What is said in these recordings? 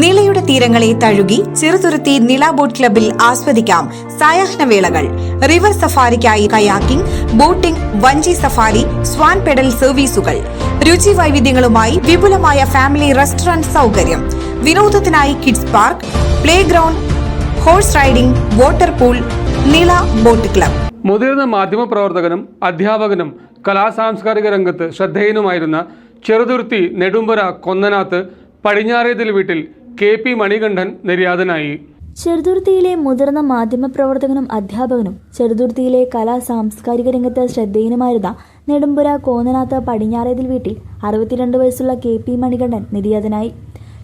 നിളയുടെ തീരങ്ങളെ തഴുകി ചെറുതുരുത്തി നില ബോട്ട് ക്ലബിൽ ആസ്വദിക്കാം സായാഹ്ന വേളകൾ. റിവർ സഫാരിക്കായി കയാക്കിംഗ് ബോട്ടിംഗ് വഞ്ചി സഫാരി സ്വാൻ പെഡൽ സർവീസുകൾ. രുചി വൈവിധ്യങ്ങളുമായി വിപുലമായ ഫാമിലി റെസ്റ്റോറന്റ് സൗകര്യം. വിനോദത്തിനായി kids park play ground horse riding water pool Nila boat club. മുതിർന്ന മാധ്യമപ്രവർത്തകനും അധ്യാപകനും കലാസാംസ്കാരിക രംഗത്ത് ശ്രദ്ധേയനുമായിരുന്ന ചെറുതുരുത്തി നെടുമ്പുര കൊന്നനാത്ത് പടിഞ്ഞാറേതിൽ വീട്ടിൽ കെ പി മണികണ്ഠൻ നിര്യാതനായി. ചെറുതുരുത്തിയിലെ മുതിർന്ന മാധ്യമപ്രവർത്തകനും അധ്യാപകനും ചെറുതുരുത്തിയിലെ കലാ സാംസ്കാരിക രംഗത്ത് ശ്രദ്ധേയനുമായിരുന്ന നെടുമ്പുര കോന്നനാത്ത് പടിഞ്ഞാറേതിൽ വീട്ടിൽ അറുപത്തിരണ്ട് വയസ്സുള്ള കെ പി മണികണ്ഠൻ നിര്യാതനായി.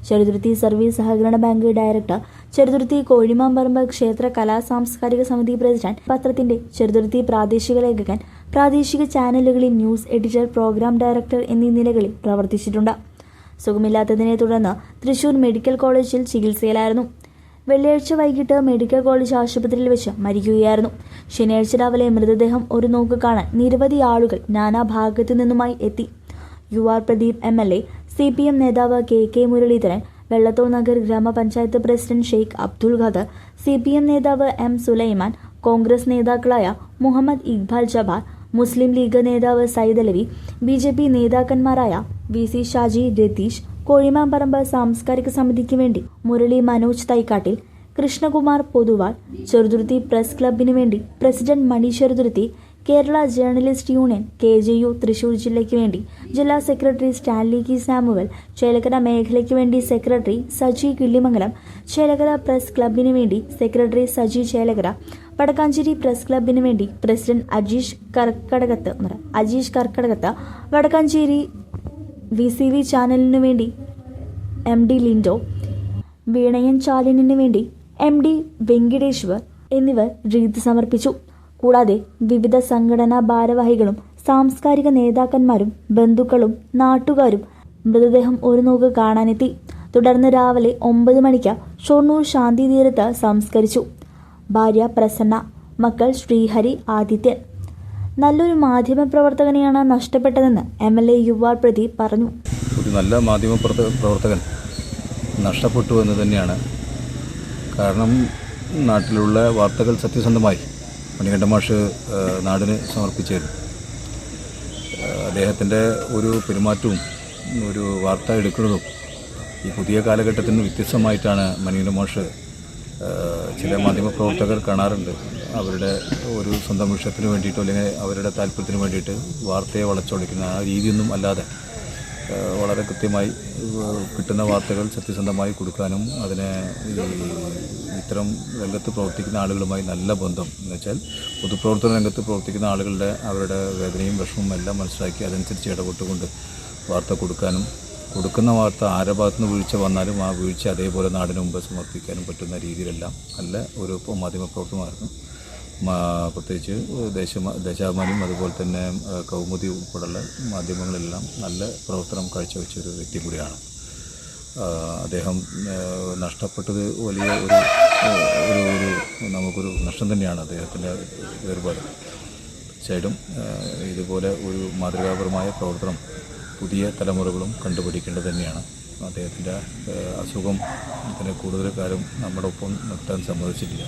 ചെറുതുരുത്തി സർവീസ് സഹകരണ ബാങ്ക് ഡയറക്ടർ ചെറുതുരുത്തി കോഴിമാമ്പറമ്പ് ക്ഷേത്ര കലാ സാംസ്കാരിക സമിതി പ്രസിഡന്റ് പത്രത്തിന്റെ ചെറുതുരുത്തി പ്രാദേശിക ലേഖകൻ പ്രാദേശിക ചാനലുകളിൽ ന്യൂസ് എഡിറ്റർ പ്രോഗ്രാം ഡയറക്ടർ എന്നീ നിലകളിൽ പ്രവർത്തിച്ചിട്ടുണ്ട്. സുഖമില്ലാത്തതിനെ തുടർന്ന് തൃശൂർ മെഡിക്കൽ കോളേജിൽ ചികിത്സയിലായിരുന്നു. വെള്ളിയാഴ്ച വൈകിട്ട് മെഡിക്കൽ കോളേജ് ആശുപത്രിയിൽ വെച്ച് മരിക്കുകയായിരുന്നു. ശനിയാഴ്ച രാവിലെ മൃതദേഹം ഒരു നോക്ക് കാണാൻ നിരവധി ആളുകൾ നാനാഭാഗത്തു നിന്നുമായി എത്തി. U R Pradeep M L A C P M നേതാവ് കെ കെ മുരളീധരൻ വെള്ളത്തോൾ നഗർ ഗ്രാമപഞ്ചായത്ത് president Sheikh Abdul Khader C P M നേതാവ് എം സുലൈമാൻ കോൺഗ്രസ് നേതാക്കളായ മുഹമ്മദ് ഇക്ബാൽ ജബാർ മുസ്ലിം ലീഗ് നേതാവ് Sayyid Alavi B J P നേതാക്കന്മാരായ V C Shaji Ratheesh Kozhimamparambu സാംസ്കാരിക സമിതിക്ക് വേണ്ടി മുരളി മനോജ് തൈക്കാട്ടിൽ കൃഷ്ണകുമാർ പൊതുവാൾ ചെറുതുരുത്തി പ്രസ് ക്ലബിനു വേണ്ടി president Mani Cheruthuruthy Kerala journalist union K J U Thrissur ജില്ലയ്ക്ക് വേണ്ടി ജില്ലാ സെക്രട്ടറി സ്റ്റാൻലി കി സാമുവൽ ചേലക്കര മേഖലയ്ക്ക് വേണ്ടി സെക്രട്ടറി സജി കിള്ളിമംഗലം ചേലക്കര പ്രസ് ക്ലബിന് വേണ്ടി സെക്രട്ടറി സജി ചേലക്കര വടക്കാഞ്ചേരി പ്രസ് ക്ലബിന് വേണ്ടി president Ajeesh Karkadakathu Ajeesh Karkadakathu Vadakkanchery V C V ചാനലിനു വേണ്ടി എം ഡി ലിൻഡോ വീണയൻ ചാലിനിന് വേണ്ടി എം ഡി വെങ്കിടേശ്വർ എന്നിവർ രീതി സമർപ്പിച്ചു. കൂടാതെ വിവിധ സംഘടനാ ഭാരവാഹികളും സാംസ്കാരിക നേതാക്കന്മാരും ബന്ധുക്കളും നാട്ടുകാരും മൃതദേഹം ഒരു നോക്ക് കാണാനെത്തി. തുടർന്ന് രാവിലെ ഒമ്പത് മണിക്ക് ഷൊർണൂർ ശാന്തി തീരത്ത് സംസ്കരിച്ചു. ഭാര്യ പ്രസന്ന മക്കൾ ശ്രീഹരി ആദിത്യൻ. നല്ലൊരു മാധ്യമപ്രവർത്തകനെയാണ് നഷ്ടപ്പെട്ടതെന്ന് M L A U R Pradeep പറഞ്ഞു. ഒരു നല്ല മാധ്യമ പ്രവർത്ത- പ്രവർത്തകൻ നഷ്ടപ്പെട്ടു എന്ന് തന്നെയാണ്. കാരണം നാട്ടിലുള്ള വാർത്തകൾ സത്യസന്ധമായി മണികണ്ഠ മാഷ് നാടിന് സമർപ്പിച്ചു അദ്ദേഹത്തിന്റെ ഒരു പെരുമാറ്റവും ഒരു വാർത്ത എടുക്കുന്നതും ഈ പുതിയ കാലഘട്ടത്തിന് വ്യത്യസ്തമായിട്ടാണ് മണികണ്ഠ മാഷ് ചില മാധ്യമപ്രവർത്തകർ കാണാറുണ്ട്. അവരുടെ ഒരു സ്വന്തം വിഷയത്തിന് വേണ്ടിയിട്ടോ അല്ലെങ്കിൽ അവരുടെ താല്പര്യത്തിന് വേണ്ടിയിട്ട് വാർത്തയെ വളച്ചൊടിക്കുന്ന ആ രീതിയൊന്നും അല്ലാതെ വളരെ കൃത്യമായി കിട്ടുന്ന വാർത്തകൾ സത്യസന്ധമായി കൊടുക്കാനും അതിനെ ഇത്തരം രംഗത്ത് പ്രവർത്തിക്കുന്ന ആളുകളുമായി നല്ല ബന്ധം എന്ന് വെച്ചാൽ പൊതുപ്രവർത്തന രംഗത്ത് പ്രവർത്തിക്കുന്ന ആളുകളുടെ അവരുടെ വേദനയും വിഷമവും എല്ലാം മനസ്സിലാക്കി അതനുസരിച്ച് ഇടപെട്ടുകൊണ്ട് വാർത്ത കൊടുക്കാനും കൊടുക്കുന്ന വാർത്ത ആരെ ഭാഗത്തു നിന്ന് വീഴ്ച വന്നാലും ആ വീഴ്ച അതേപോലെ നാടിന് മുമ്പ് സമർപ്പിക്കാനും പറ്റുന്ന രീതിയിലെല്ലാം നല്ല ഒരു മാധ്യമപ്രവർത്തനമായിരുന്നു പ്രത്യേകിച്ച് ദേശ ദേശാഭിമാനിയും അതുപോലെ തന്നെ കൗമുദി ഉൾപ്പെടെയുള്ള മാധ്യമങ്ങളെല്ലാം നല്ല പ്രവർത്തനം കാഴ്ചവെച്ച ഒരു വ്യക്തി കൂടിയാണ്. അദ്ദേഹം നഷ്ടപ്പെട്ടത് വലിയ ഒരു ഒരു ഒരു നമുക്കൊരു നഷ്ടം തന്നെയാണ് അദ്ദേഹത്തിന്റെ വേർപാട്. തീർച്ചയായിട്ടും ഇതുപോലെ ഒരു മാതൃകാപരമായ പ്രവർത്തനം പുതിയ തലമുറകളും കണ്ടുപിടിക്കേണ്ടത് തന്നെയാണ്. അദ്ദേഹത്തിന്റെ അസുഖം ഇതിനെ കൂടുതൽ കാലം നമ്മുടെ ഒപ്പം നിർത്താൻ സമ്മതിച്ചിട്ടില്ല.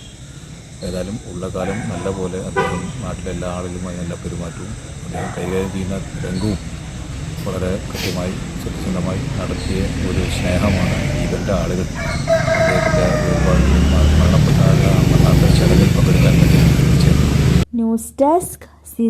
ഏതായാലും ഉള്ള കാലം നല്ല പോലെ അദ്ദേഹം നാട്ടിലെ എല്ലാ ആളുകളുമായി നല്ല പെരുമാറ്റവും അദ്ദേഹം കൈകാര്യം ചെയ്യുന്ന രംഗവും വളരെ കൃത്യമായി സത്യസന്ധമായി നടത്തിയ ഒരു സ്നേഹമാണ് ഇവരുടെ ആളുകൾ. മരണപ്പെട്ട ചടങ്ങിൽ പങ്കെടുക്കാൻ വേണ്ടി ന്യൂസ് ഡെസ്ക് സി